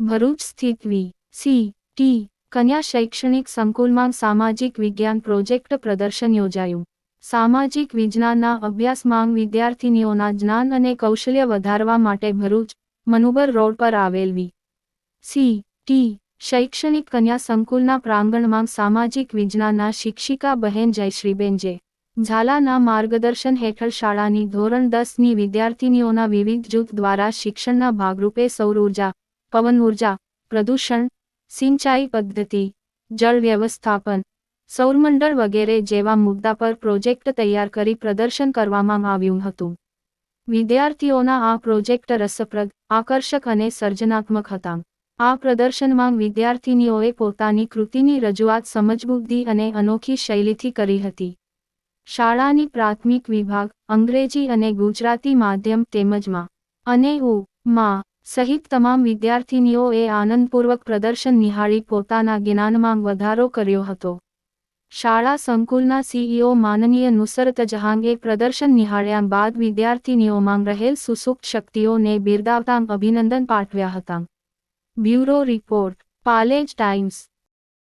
ભરૂચ સ્થિત વી. C. T. કન્યા શૈક્ષણિક સંકુલમાં સામાજિક વિજ્ઞાન પ્રોજેક્ટ પ્રદર્શન યોજાયું. સામાજિક વિજ્ઞાનના અભ્યાસમાં વિદ્યાર્થીનીઓના જ્ઞાન અને કૌશલ્ય વધારવા માટે ભરૂચ, મનુબર રોડ પર આવેલ વી. સી. ટી. શૈક્ષણિક કન્યા સંકુલના પ્રાંગણમાં સામાજિક વિજ્ઞાનના શિક્ષિકા બહેન જયશ્રીબેન જે. ઝાલાના માર્ગદર્શન હેઠળ શાળાની ધોરણ દસની વિદ્યાર્થીનીઓના વિવિધ જૂથ દ્વારા શિક્ષણના ભાગરૂપે સૌર ઊર્જા પવન ઊર્જા, પ્રદૂષણ, સિંચાઈ પદ્ધતિ, જળ વ્યવસ્થાપન, સૌરમંડળ વગેરે જેવા મુદ્દા પર પ્રોજેક્ટ તૈયાર કરી પ્રદર્શન કરવામાં આવ્યું હતું. વિદ્યાર્થીઓના આ પ્રોજેક્ટ રસપ્રદ, આકર્ષક અને સર્જનાત્મક હતા. આ પ્રદર્શનમાં વિદ્યાર્થીનીઓએ પોતાની કૃતિની રજૂઆત સમજબુદ્ધિ અને અનોખી શૈલીથી કરી હતી. શાળાની પ્રાથમિક વિભાગ, અંગ્રેજી અને ગુજરાતી માધ્યમ તેમજમાં અને ઉ, માં સહિત તમામ વિદ્યાર્થીનીઓએ આનંદપૂર્વક પ્રદર્શન નિહાળી પોતાના જ્ઞાનમાં વધારો કર્યો હતો. શાળા સંકુલના સીઈઓ માનનીય નુસરત જહાંગે પ્રદર્શન નિહાળ્યા બાદ વિદ્યાર્થીનીઓમાં રહેલ સુસુપ્ત શક્તિઓને બિરદાવતા અભિનંદન પાઠવ્યા હતા. Bureau report, Palej times